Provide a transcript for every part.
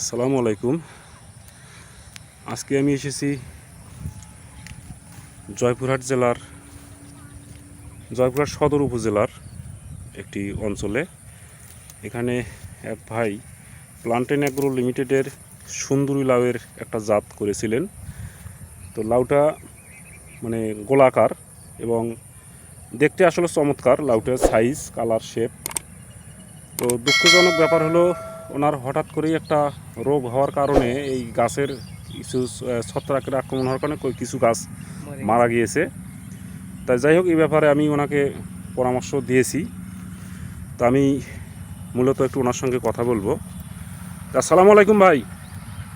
আসসালামু আলাইকুম। আজকে আমি এসেছি জয়পুরহাট জেলার, জয়পুরহাট সদর উপজেলার একটি অঞ্চলে। এখানে এক ভাই প্লান্টেন অ্যাগ্রো লিমিটেডের সুন্দরী লাউয়ের একটা জাত করেছিলেন। তো লাউটা মানে গোলাকার এবং দেখতে আসলে চমৎকার, লাউটার সাইজ কালার শেপ তো দুঃখজনক ব্যাপার হলো ওনার হঠাৎ করেই একটা রোগ হওয়ার কারণে এই গাছের কিছু ছত্রাকের আক্রমণ হওয়ার কারণে কিছু গাছ মারা গিয়েছে। তাই যাই হোক এই ব্যাপারে আমি ওনাকে পরামর্শ দিয়েছি। তো আমি মূলত একটু ওনার সঙ্গে কথা বলব। তা আসসালামু আলাইকুম ভাই।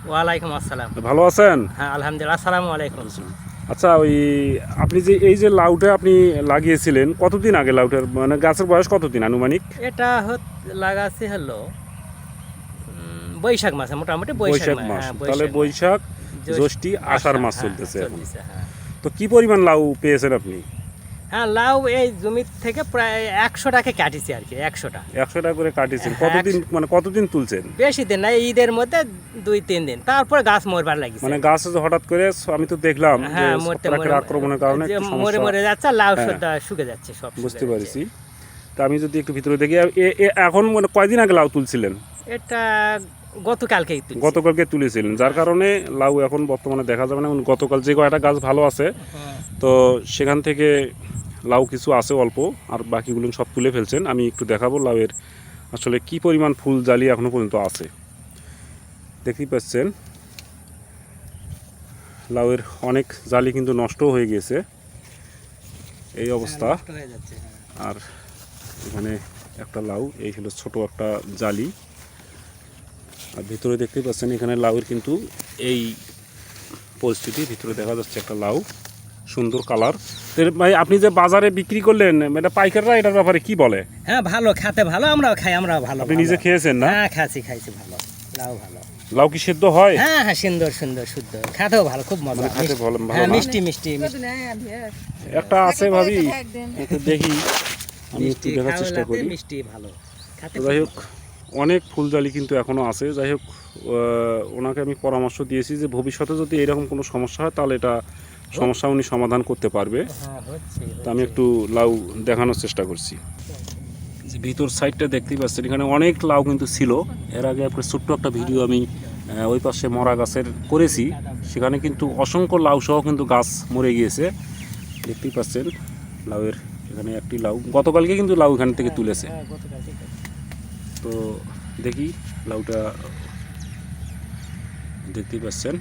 ওয়ালাইকুম আসসালাম। ভালো আছেন? হ্যাঁ আলহামদুলিল্লাহ আসসালামু আলাইকুম। আচ্ছা ওই আপনি যে এই যে লাউটা আপনি লাগিয়েছিলেন কতদিন আগে লাউটার মানে গাছের বয়স কতদিন আনুমানিক? এটা লাগাছে হলো বৈশাখ মাসে মোটামুটি বৈশাখ মাস। হ্যাঁ, তাহলে বৈশাখ জ্যৈষ্ঠ- আষাঢ় মাস হ্যাঁ, চলতেছে এখন। হ্যাঁ। তো কি পরিমাণ লাউ পেয়েছেন আপনি? হ্যাঁ লাউ এই জমি থেকে প্রায় একশো টাকা কাটিছি আর কি একশোটা। একশো টাকা করে কাটিয়েছেন হ্যাঁ, কতদিন মানে কতদিন তুলছেন? বেশি দিন না ঈদের মধ্যে দুই তিন দিন। তারপরে গাছ মরবার লাগিছে। মানে গাছ হঠাৎ করে আমি তো দেখলাম হ্যাঁ মরতে মরে- আক্রমণের কারণে মরে মরে যাচ্ছে লাউ শুকে যাচ্ছে সব বুঝতে। পারছি। তা আমি যদি একটু ভিতরে দেখি এখন মানে কয়দিন আগে লাউ তুলছিলেন? এটা গতকালকেই তুলছি। গতকালকে তুলেছিলেন যার কারণে লাউ এখন বর্তমানে দেখা যাবে না গতকাল যে কয়টা গাছ ভালো আছে। তো সেখান থেকে লাউ কিছু আছে অল্প আর বাকিগুলো সব তুলে ফেলছেন আমি একটু দেখাবো লাউয়ের আসলে কি পরিমাণ ফুল জালি এখনও পর্যন্ত আছে দেখতেই পাচ্ছেন লাউয়ের অনেক জালি কিন্তু নষ্ট হয়ে গিয়েছে এই অবস্থা হ্যাঁ, হ্যাঁ। আর এখানে একটা লাউ এই হলো ছোট একটা জালি আর ভিতরে দেখতেই পাচ্ছেন এখানে লাউয়ের কিন্তু এই পরিস্থিতি। ভিতরে দেখা যাচ্ছে একটা লাউ সুন্দর কালার। ভাই আপনি যে বাজারে বিক্রি করলেন এটা পাইকাররা এটার ব্যাপারে কি বলে? হ্যাঁ ভালো খেতে ভালো আমরাও খাই আমরাও ভালো আপনি নিজে খেয়েছেন না? হ্যাঁ খাচ্ছি খাইছি ভালো লাউ ভালো। লাউ কি সেদ্ধ হয়? হ্যাঁ হ্যাঁ সুন্দর সুন্দর শুদ্ধ। খেতেও ভালো খুব মজা। মানে খেতে ভালো ভালো হ্যাঁ মিষ্টি মিষ্টি মিষ্টি। একটা আছে ভাবি একটু দেখি আমি একটু দেখার চেষ্টা করি। মিষ্টি ভালো। যাই হোক অনেক ফুলজালি কিন্তু এখনও আছে। যাই হোক ওনাকে আমি পরামর্শ দিয়েছি যে ভবিষ্যতে যদি এরকম কোনো সমস্যা হয় তাহলে এটা সমস্যা উনি সমাধান করতে পারবে। হ্যাঁ তো আমি একটু লাউ দেখানোর চেষ্টা করছি। যে ভিতর সাইডটা দেখতেই পাচ্ছেন এখানে অনেক লাউ কিন্তু ছিল। এর আগে একটা ছোট্ট একটা ভিডিও আমি ওই পাশে মরা গাছের করেছি। সেখানে কিন্তু অসংখ্য লাউ সহ কিন্তু গাছ মরে গিয়েছে। দেখতেই পাচ্ছেন লাউয়ের এখানে একটি লাউ। গতকালকে কিন্তু লাউ এখান থেকে তুলেছে। হ্যাঁ, থেকে। তো দেখি লাউটা দেখতেই পাচ্ছেন।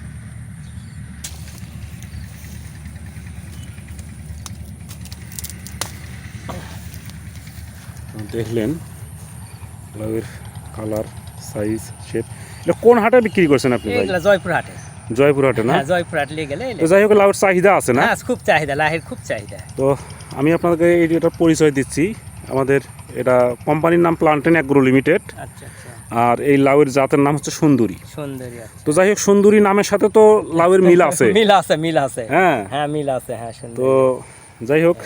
দেখলেন লাউয়ের কালার সাইজ শেপ এটা কোন হাটে বিক্রি করছেন আপনি জয়পুর হাটে। জয়পুর হাটে না? হ্যাঁ জয়পুর হাট নিয়ে গেলে তো যাই হোক লাউয়ের চাহিদা আছে না? হ্যাঁ খুব চাহিদা লাহের খুব চাহিদা। তো আমি আপনাকে এই পরিচয় দিচ্ছি। আমাদের এটা কোম্পানির নাম প্লান্টেন অ্যাগ্রো লিমিটেড আচ্ছা আচ্ছা। আর এই লাউয়ের জাতের নাম হচ্ছে সুন্দরী। সুন্দরী তো যাই হোক সুন্দরী নামের সাথে তো লাউয়ের মিল আছে। মিল আছে মিল আছে। হ্যাঁ। হ্যাঁ মিল আছে হ্যাঁ সুন্দর। তো যাই হোক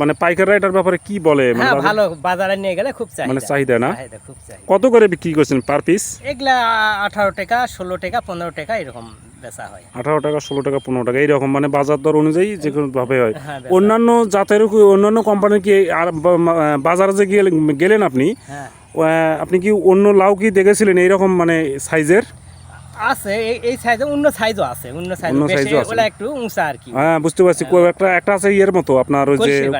মানে পাইকাররা এটার ব্যাপারে কি বলে? মানে হ্যাঁ ভালো বাজারে নিয়ে গেলে খুব চাহিদা। মানে চাহিদা না? কত করে বিক্রি করছেন পার পিস এগুলা আঠারো টাকা ষোলো টাকা পনেরো টাকা এরকম। বেচা হয়। আঠারো টাকা ষোলো টাকা পনেরো টাকা এইরকম মানে বাজার দর অনুযায়ী যে কোনো ভাবে হয়। হ্যাঁ, অন্যান্য জাতের অন্যান্য কোম্পানির কি আর বাজারে যে গেলে- গেলেন আপনি হ্যাঁ। আপনি কি অন্য লাউ কি দেখেছিলেন এইরকম মানে সাইজের আছে এই- সাইজে অন্য সাইজও আছে অন্য সাইজ অন্য বেশি আছে। একটু উঁচা আর কি। হ্যাঁ বুঝতে পারছি। কো- একটা একটা আছে ইয়ের মতো আপনার ওই যে।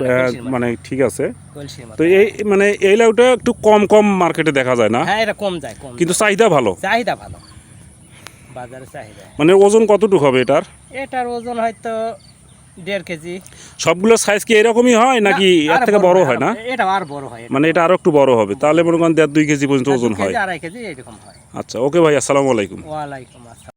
মানে ঠিক আছে। তো এই মানে এই লাউটা একটু কম কম মার্কেটে দেখা যায় না? হ্যাঁ এটা কম যায় কম কিন্তু চাহিদা ভালো? চাহিদা ভালো। বাজারে চাহিদা। মানে ওজন কতটুকু হবে এটার? এটার ওজন হয়তো দেড় কেজি। সবগুলো সাইজ কি এরকমই হয় নাকি এর থেকে বড় হয় না? এটা আর বড় হয় মানে এটা আরও একটু বড় হবে। তাহলে মনে করেন দেড় দুই কেজি পর্যন্ত ওজন হয়। আড়াই কেজি এরকম হয়। আচ্ছা ওকে ভাই আসসালামু আলাইকুম। ওয়ালাইকুম আসসালাম।